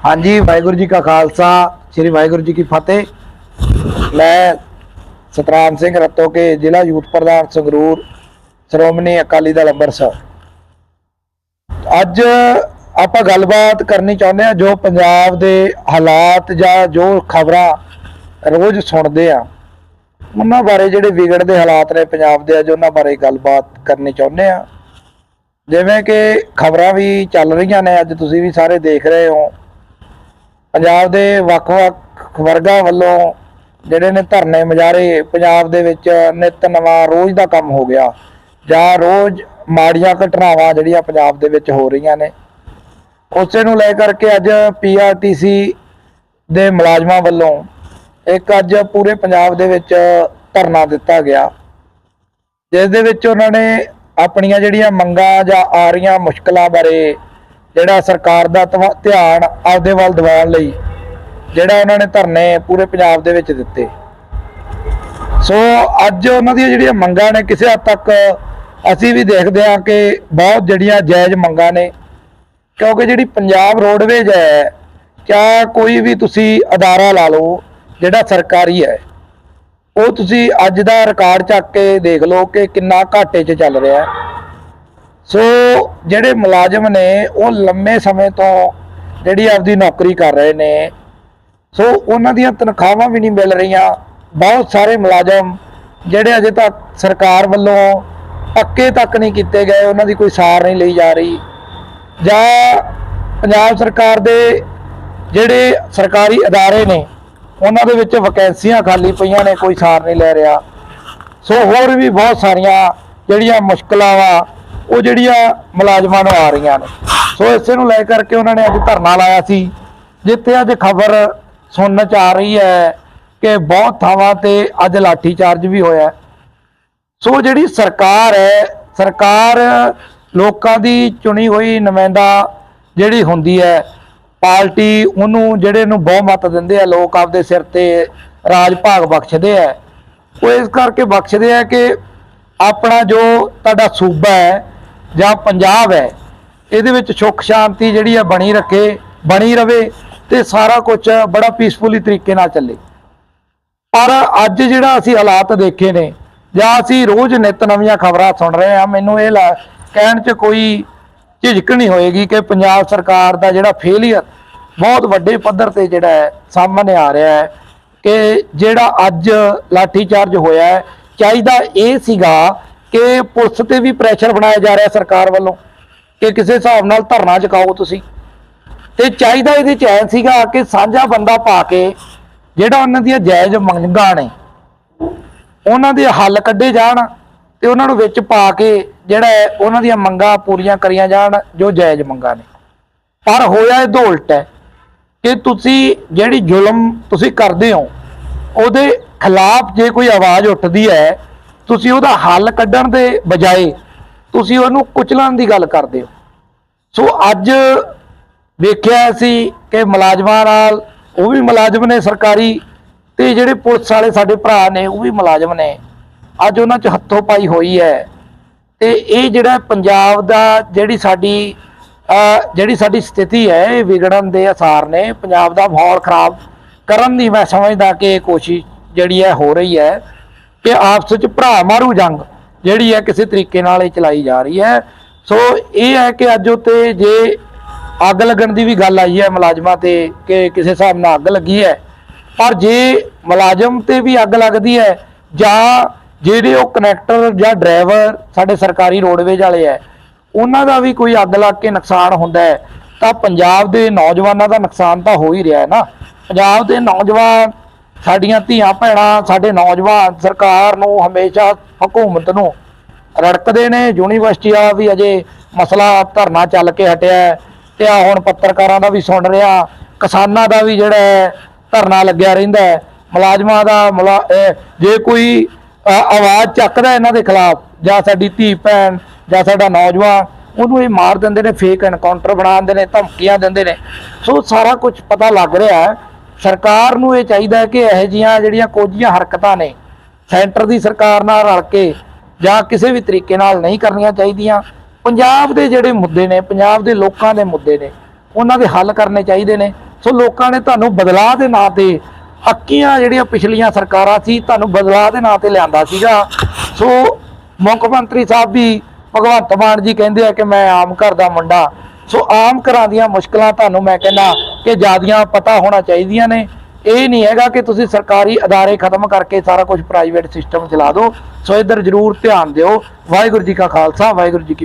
ਹਾਂਜੀ, ਵਾਹਿਗੁਰੂ ਜੀ ਕਾ ਖਾਲਸਾ, ਸ੍ਰੀ ਵਾਹਿਗੁਰੂ ਜੀ ਕੀ ਫਤਿਹ। ਮੈਂ ਸਤਰਾਮ ਸਿੰਘ ਰਤੋਕੇ, ਜ਼ਿਲ੍ਹਾ ਯੂਥ ਪ੍ਰਧਾਨ ਸੰਗਰੂਰ, ਸ਼੍ਰੋਮਣੀ ਅਕਾਲੀ ਦਲ ਅੰਮ੍ਰਿਤਸਰ। ਅੱਜ ਆਪਾਂ ਗੱਲਬਾਤ ਕਰਨੀ ਚਾਹੁੰਦੇ ਆ ਜੋ ਪੰਜਾਬ ਦੇ ਹਾਲਾਤ ਜਾਂ ਜੋ ਖਬਰਾਂ ਰੋਜ਼ ਸੁਣਦੇ ਆ ਉਹਨਾਂ ਬਾਰੇ ਜਿਹੜੇ ਵਿਗੜਦੇ ਹਾਲਾਤ ਨੇ ਪੰਜਾਬ ਦੇ, ਅੱਜ ਉਹਨਾਂ ਬਾਰੇ ਗੱਲਬਾਤ ਕਰਨੀ ਚਾਹੁੰਦੇ ਆ ਜਿਵੇਂ ਕਿ ਖਬਰਾਂ ਵੀ ਚੱਲ ਰਹੀਆਂ ਨੇ, ਅੱਜ ਤੁਸੀਂ ਵੀ ਸਾਰੇ ਦੇਖ ਰਹੇ ਹੋ। ਪੰਜਾਬ ਦੇ ਵੱਖ-ਵੱਖ ਵਰਗਾਂ ਵੱਲੋਂ ਜਿਹੜੇ ਨੇ ਧਰਨੇ ਮੁਜ਼ਾਹਰੇ ਪੰਜਾਬ ਦੇ ਵਿੱਚ ਨਿਤ ਨਵਾਂ ਰੋਜ਼ ਦਾ ਕੰਮ ਹੋ ਗਿਆ ਜਾਂ ਰੋਜ਼ ਮਾੜੀਆਂ ਘਟਨਾਵਾਂ ਜਿਹੜੀਆਂ ਪੰਜਾਬ ਦੇ ਵਿੱਚ ਹੋ ਰਹੀਆਂ ਨੇ। ਉਸੇ ਨੂੰ ਲੈ ਕਰਕੇ ਅੱਜ ਪੀਆਰਟੀਸੀ ਦੇ ਮੁਲਾਜ਼ਮਾਂ ਵੱਲੋਂ ਇੱਕ ਅੱਜ ਪੂਰੇ ਪੰਜਾਬ ਦੇ ਵਿੱਚ ਧਰਨਾ ਦਿੱਤਾ ਗਿਆ। ਜਿਸ ਦੇ ਵਿੱਚ ਉਹਨਾਂ ਨੇ ਆਪਣੀਆਂ ਜਿਹੜੀਆਂ ਮੰਗਾਂ ਜਾਂ ਆ ਰਹੀਆਂ ਮੁਸ਼ਕਲਾਂ ਬਾਰੇ ਜਿਹੜਾ ਸਰਕਾਰ ਦਾ ਤਵਾ- ਧਿਆਨ ਆਪਦੇ ਵੱਲ ਦਿਵਾਉਣ ਲਈ ਜਿਹੜਾ ਉਹਨਾਂ ਨੇ ਧਰਨੇ ਪੂਰੇ ਪੰਜਾਬ ਦੇ ਵਿੱਚ ਦਿੱਤੇ। ਸੋ ਅੱਜ ਉਹਨਾਂ ਦੀਆਂ ਜਿਹੜੀਆਂ ਮੰਗਾਂ ਨੇ, ਕਿਸੇ ਹੱਦ ਤੱਕ ਅਸੀਂ ਵੀ ਦੇਖਦੇ ਹਾਂ ਕਿ ਬਹੁਤ ਜਿਹੜੀਆਂ ਜਾਇਜ਼ ਮੰਗਾਂ ਨੇ। ਕਿਉਂਕਿ ਜਿਹੜੀ ਪੰਜਾਬ ਰੋਡਵੇਜ ਹੈ ਕਿਆ ਕੋਈ ਵੀ ਤੁਸੀਂ ਅਦਾਰਾ ਲਾ ਲਓ, ਜਿਹੜਾ ਸਰਕਾਰੀ ਹੈ, ਉਹ ਤੁਸੀਂ ਅੱਜ ਦਾ ਰਿਕਾਰਡ ਚੱਕ ਕੇ ਦੇਖ ਲਓ ਕਿ ਕਿੰਨਾ ਘਾਟੇ 'ਚ ਚੱਲ ਰਿਹਾ। ਹੈ ਸੋ ਜਿਹੜੇ ਮੁਲਾਜ਼ਮ ਨੇ ਉਹ ਲੰਮੇ ਸਮੇਂ ਤੋਂ ਜਿਹੜੀ ਆਪਦੀ ਨੌਕਰੀ ਕਰ ਰਹੇ ਨੇ, ਸੋ ਉਹਨਾਂ ਦੀਆਂ ਤਨਖਾਹਾਂ ਵੀ ਨਹੀਂ ਮਿਲ ਰਹੀਆਂ। ਬਹੁਤ ਸਾਰੇ ਮੁਲਾਜ਼ਮ ਜਿਹੜੇ ਅਜੇ ਤੱਕ ਸਰਕਾਰ ਵੱਲੋਂ ਪੱਕੇ ਤੱਕ ਨਹੀਂ ਕੀਤੇ ਗਏ, ਉਹਨਾਂ ਦੀ ਕੋਈ ਸਾਰ ਨਹੀਂ ਲਈ ਜਾ ਰਹੀ। ਜਾਂ ਪੰਜਾਬ ਸਰਕਾਰ ਦੇ ਜਿਹੜੇ ਸਰਕਾਰੀ ਅਦਾਰੇ ਨੇ, ਉਹਨਾਂ ਦੇ ਵਿੱਚ ਵੈਕੈਂਸੀਆਂ ਖਾਲੀ ਪਈਆਂ ਨੇ, ਕੋਈ ਸਾਰ ਨਹੀਂ ਲੈ ਰਿਹਾ। ਸੋ ਹੋਰ ਵੀ ਬਹੁਤ ਸਾਰੀਆਂ ਜਿਹੜੀਆਂ ਮੁਸ਼ਕਲਾਂ ਵਾ ਉਹ ਜਿਹੜੀਆਂ ਮੁਲਾਜ਼ਮਾਂ ਨੂੰ ਆ ਰਹੀਆਂ ਨੇ। ਸੋ ਇਸੇ ਨੂੰ ਲੈ ਕਰਕੇ ਉਹਨਾਂ ਨੇ ਅੱਜ ਧਰਨਾ ਲਾਇਆ ਸੀ, ਜਿੱਥੇ ਅੱਜ ਖਬਰ ਸੁਣਨ ਚ ਆ ਰਹੀ ਹੈ ਕਿ ਬਹੁਤ ਥਾਵਾਂ ਤੇ ਅੱਜ ਲਾਠੀ ਚਾਰਜ ਵੀ ਹੋਇਆ ਸੋ ਜਿਹੜੀ ਸਰਕਾਰ ਹੈ, ਸਰਕਾਰ ਲੋਕਾਂ ਦੀ ਚੁਣੀ ਹੋਈ ਨੁਮਾਇੰਦਾ ਜਿਹੜੀ ਹੁੰਦੀ ਹੈ, ਪਾਰਟੀ ਉਹਨੂੰ ਜਿਹੜੇ ਨੂੰ ਬਹੁਮਤ ਦਿੰਦੇ ਆ, ਲੋਕ ਆਪਦੇ ਸਿਰ ਤੇ ਰਾਜ ਭਾਗ ਬਖਸ਼ਦੇ ਆ। ਉਹ ਇਸ ਕਰਕੇ ਬਖਸ਼ਦੇ ਆ ਕਿ ਆਪਣਾ ਜੋ ਤੁਹਾਡਾ ਸੂਬਾ ਹੈ ਜਾਂ ਪੰਜਾਬ ਹੈ, ਇਹਦੇ ਵਿੱਚ ਸੁੱਖ ਸ਼ਾਂਤੀ ਜਿਹੜੀ ਹੈ ਬਣੀ ਰੱਖੇ, ਬਣੀ ਰਵੇ ਤੇ ਸਾਰਾ ਕੁਝ ਬੜਾ ਪੀਸਫੁਲੀ ਤਰੀਕੇ ਨਾਲ ਚੱਲੇ। ਪਰ ਅੱਜ ਜਿਹੜਾ ਅਸੀਂ ਹਾਲਾਤ ਦੇਖੇ ਨੇ, ਜਾਂ ਅਸੀਂ ਰੋਜ਼ ਨਿਤ ਨਵੀਆਂ ਖਬਰਾਂ ਸੁਣ ਰਹੇ ਹਾਂ, ਮੈਨੂੰ ਇਹ ਲਾ- ਕਹਿਣ 'ਚ ਕੋਈ ਝਿਜਕ ਨਹੀਂ ਹੋਏਗੀ ਕਿ ਪੰਜਾਬ ਸਰਕਾਰ ਦਾ ਜਿਹੜਾ ਫੇਲਿਅਰ ਬਹੁਤ ਵੱਡੇ ਪੱਧਰ ਤੇ ਜਿਹੜਾ ਹੈ, ਸਾਹਮਣੇ ਆ ਰਿਹਾ ਹੈ ਕਿ ਜਿਹੜਾ ਅੱਜ ਲਾਠੀਚਾਰਜ ਹੋਇਆ ਹੈ, ਚਾਹੀਦਾ ਇਹ ਸੀਗਾ ਕਿ ਪੁਲਿਸ ਤੇ ਵੀ ਪ੍ਰੈਸ਼ਰ ਬਣਾਇਆ ਜਾ ਰਿਹਾ ਸਰਕਾਰ ਵੱਲੋਂ ਕਿ ਕਿਸੇ ਹਿਸਾਬ ਨਾਲ ਧਰਨਾ ਚੁਕਾਓ ਤੁਸੀਂ। ਤੇ ਚਾਹੀਦਾ ਇਹਦੇ ਚ ਐ ਸੀਗਾ ਕਿ ਸਾਂਝਾ ਬੰਦਾ ਪਾ ਕੇ ਜਿਹੜਾ ਉਹਨਾਂ ਦੀਆਂ ਜਾਇਜ਼ ਮੰਗਾਂ ਨੇ, ਉਹਨਾਂ ਦੇ ਹੱਲ ਕੱਢੇ ਜਾਣ ਤੇ ਉਹਨਾਂ ਨੂੰ ਵਿੱਚ ਪਾ ਕੇ ਜਿਹੜਾ ਉਹਨਾਂ ਦੀਆਂ ਮੰਗਾਂ ਪੂਰੀਆਂ ਕਰੀਆਂ ਜਾਣ ਜੋ ਜਾਇਜ਼ ਮੰਗਾਂ ਨੇ। ਪਰ ਹੋਇਆ ਇਹ ਉਲਟ ਹੈ ਕਿ ਤੁਸੀਂ ਜਿਹੜੀ ਜ਼ੁਲਮ ਤੁਸੀਂ ਕਰਦੇ ਹੋ, ਉਹਦੇ ਖਿਲਾਫ ਜੇ ਕੋਈ ਆਵਾਜ਼ ਉੱਠਦੀ ਹੈ ਤੁਸੀਂ ਉਹਦਾ ਹੱਲ ਕੱਢਣ ਦੇ ਬਜਾਏ ਤੁਸੀਂ ਉਹਨੂੰ ਕੁਚਲਣ ਦੀ ਗੱਲ ਕਰਦੇ ਹੋ। ਸੋ ਅੱਜ ਵੇਖਿਆ ਸੀ ਕਿ ਮੁਲਾਜ਼ਮਾਂ ਨਾਲ ਉਹ ਵੀ ਮੁਲਾਜ਼ਮ ਨੇ ਸਰਕਾਰੀ ਤੇ ਜਿਹੜੇ ਪੁਲਿਸ ਵਾਲੇ ਸਾਡੇ ਭਰਾ ਨੇ ਉਹ ਵੀ ਮੁਲਾਜ਼ਮ ਨੇ। ਅੱਜ ਉਹਨਾਂ 'ਚ ਹੱਥੋਂ ਪਾਈ ਹੋਈ ਹੈ ਤੇ ਇਹ ਜਿਹੜਾ ਪੰਜਾਬ ਦਾ ਜਿਹੜੀ ਸਾਡੀ ਜਿਹੜੀ ਸਾਡੀ ਸਥਿਤੀ ਹੈ, ਇਹ ਵਿਗੜਨ ਦੇ ਅਸਾਰ ਨੇ। ਪੰਜਾਬ ਦਾ ਮਾਹੌਲ ਖਰਾਬ ਕਰਨ ਦੀ ਮੈਂ ਸਮਝਦਾ ਕਿ ਇਹ ਕੋਸ਼ਿਸ਼ ਜਿਹੜੀ ਹੈ ਹੋ ਰਹੀ ਹੈ। ਕਿ ਆਪਸ ਵਿੱਚ ਭਰਾ ਮਾਰੂ ਜੰਗ ਜਿਹੜੀ ਹੈ ਕਿਸੇ ਤਰੀਕੇ ਨਾਲ ਇਹ ਚਲਾਈ ਜਾ ਰਹੀ ਹੈ। ਸੋ ਇਹ ਹੈ ਕਿ ਅੱਜ ਉੱਤੇ ਜੇ ਅੱਗ ਲੱਗਣ ਦੀ ਵੀ ਗੱਲ ਆਈ ਹੈ ਮੁਲਾਜ਼ਮਾਂ ਤੇ ਕਿ ਕਿਸੇ ਹਿਸਾਬ ਨਾਲ ਅੱਗ ਲੱਗੀ ਹੈ, ਪਰ ਜੇ ਮੁਲਾਜ਼ਮ ਤੇ ਵੀ ਅੱਗ ਲੱਗਦੀ ਹੈ ਜਾਂ ਜਿਹੜੇ ਉਹ ਕਨੈਕਟਰ ਜਾਂ ਡਰਾਈਵਰ ਸਾਡੇ ਸਰਕਾਰੀ ਰੋਡਵੇਜ ਵਾਲੇ ਹੈ, ਉਹਨਾਂ ਦਾ ਵੀ ਕੋਈ ਅੱਗ ਲੱਗ ਕੇ ਨੁਕਸਾਨ ਹੁੰਦਾ ਹੈ, ਤਾਂ ਪੰਜਾਬ ਦੇ ਨੌਜਵਾਨਾਂ ਦਾ ਨੁਕਸਾਨ ਤਾਂ ਹੋ ਹੀ ਰਿਹਾ ਹੈ ਨਾ। ਪੰਜਾਬ ਦੇ ਨੌਜਵਾਨ ਸਾਡੀਆਂ ਧੀਆਂ ਭੈਣਾਂ, ਸਾਡੇ ਨੌਜਵਾਨ ਸਰਕਾਰ ਨੂੰ ਹਮੇਸ਼ਾ ਹਕੂਮਤ ਨੂੰ ਰੜਕਦੇ ਨੇ। ਯੂਨੀਵਰਸਿਟੀ ਵਾਲਾ ਵੀ ਅਜੇ ਮਸਲਾ ਧਰਨਾ ਚੱਲ ਕੇ ਹਟਿਆ ਹੈ ਤੇ ਆ ਹੁਣ ਪੱਤਰਕਾਰਾਂ ਦਾ ਵੀ ਸੁਣ ਰਿਹਾ। ਕਿਸਾਨਾਂ ਦਾ ਵੀ ਜਿਹੜਾ ਹੈ ਧਰਨਾ ਲੱਗਿਆ ਰਹਿੰਦਾ ਮੁਲਾਜ਼ਮਾਂ ਦਾ ਮੁਲਾ- ਜੇ ਕੋਈ ਆਵਾਜ਼ ਚੱਕਦਾ ਇਹਨਾਂ ਦੇ ਖਿਲਾਫ, ਜਾਂ ਸਾਡੀ ਧੀ ਭੈਣ, ਜਾਂ ਸਾਡਾ ਨੌਜਵਾਨ, ਉਹਨੂੰ ਇਹ ਮਾਰ ਦਿੰਦੇ ਨੇ ਫੇਕ ਐਨਕਾਊਂਟਰ ਬਣਾ ਦਿੰਦੇ ਨੇ, ਧਮਕੀਆਂ ਦਿੰਦੇ ਨੇ। ਸੋ ਸਾਰਾ ਕੁਝ ਪਤਾ ਲੱਗ ਰਿਹਾ ਹੈ। ਸਰਕਾਰ ਨੂੰ ਇਹ ਚਾਹੀਦਾ ਕਿ ਇਹੋ ਜਿਹੀਆਂ ਜਿਹੜੀਆਂ ਕੋਝੀਆਂ ਹਰਕਤਾਂ ਨੇ, ਸੈਂਟਰ ਦੀ ਸਰਕਾਰ ਨਾਲ ਰਲ ਕੇ ਜਾਂ ਕਿਸੇ ਵੀ ਤਰੀਕੇ ਨਾਲ ਨਹੀਂ ਕਰਨੀਆਂ ਚਾਹੀਦੀਆਂ, ਪੰਜਾਬ ਦੇ ਜਿਹੜੇ ਮੁੱਦੇ ਨੇ, ਪੰਜਾਬ ਦੇ ਲੋਕਾਂ ਦੇ ਮੁੱਦੇ ਨੇ, ਉਹਨਾਂ ਦੇ ਹੱਲ ਕਰਨੇ ਚਾਹੀਦੇ ਨੇ। ਸੋ ਲੋਕਾਂ ਨੇ ਤੁਹਾਨੂੰ ਬਦਲਾਅ ਦੇ ਨਾਂ ਤੇ ਅੱਕੀਆਂ ਜਿਹੜੀਆਂ ਪਿਛਲੀਆਂ ਸਰਕਾਰਾਂ ਸੀ, ਤੁਹਾਨੂੰ ਬਦਲਾਅ ਦੇ ਨਾਂ ਤੇ ਲਿਆਂਦਾ ਸੀਗਾ। ਸੋ ਮੁੱਖ ਮੰਤਰੀ ਸਾਹਿਬ ਵੀ ਭਗਵੰਤ ਮਾਨ ਜੀ ਕਹਿੰਦੇ ਆ ਕਿ ਮੈਂ ਆਮ ਘਰ ਦਾ ਮੁੰਡਾ। ਸੋ ਆਮ ਘਰਾਂ ਦੀਆਂ ਮੁਸ਼ਕਲਾਂ ਤੁਹਾਨੂੰ ਮੈਂ ਕਹਿੰਦਾ ਕਿ ਜਿਆਦੀਆਂ ਪਤਾ ਹੋਣਾ ਚਾਹੀਦੀਆਂ ਨੇ। ਇਹ ਨਹੀਂ ਹੈਗਾ ਕਿ ਤੁਸੀਂ ਸਰਕਾਰੀ ਅਦਾਰੇ ਖਤਮ ਕਰਕੇ ਸਾਰਾ ਕੁਝ ਪ੍ਰਾਈਵੇਟ ਸਿਸਟਮ ਚਲਾ ਦਿਓ। ਸੋ ਇੱਧਰ ਜ਼ਰੂਰ ਧਿਆਨ ਦਿਓ। ਵਾਹਿਗੁਰੂ ਜੀ ਕਾ ਖਾਲਸਾ, ਵਾਹਿਗੁਰੂ ਜੀ ਕੀ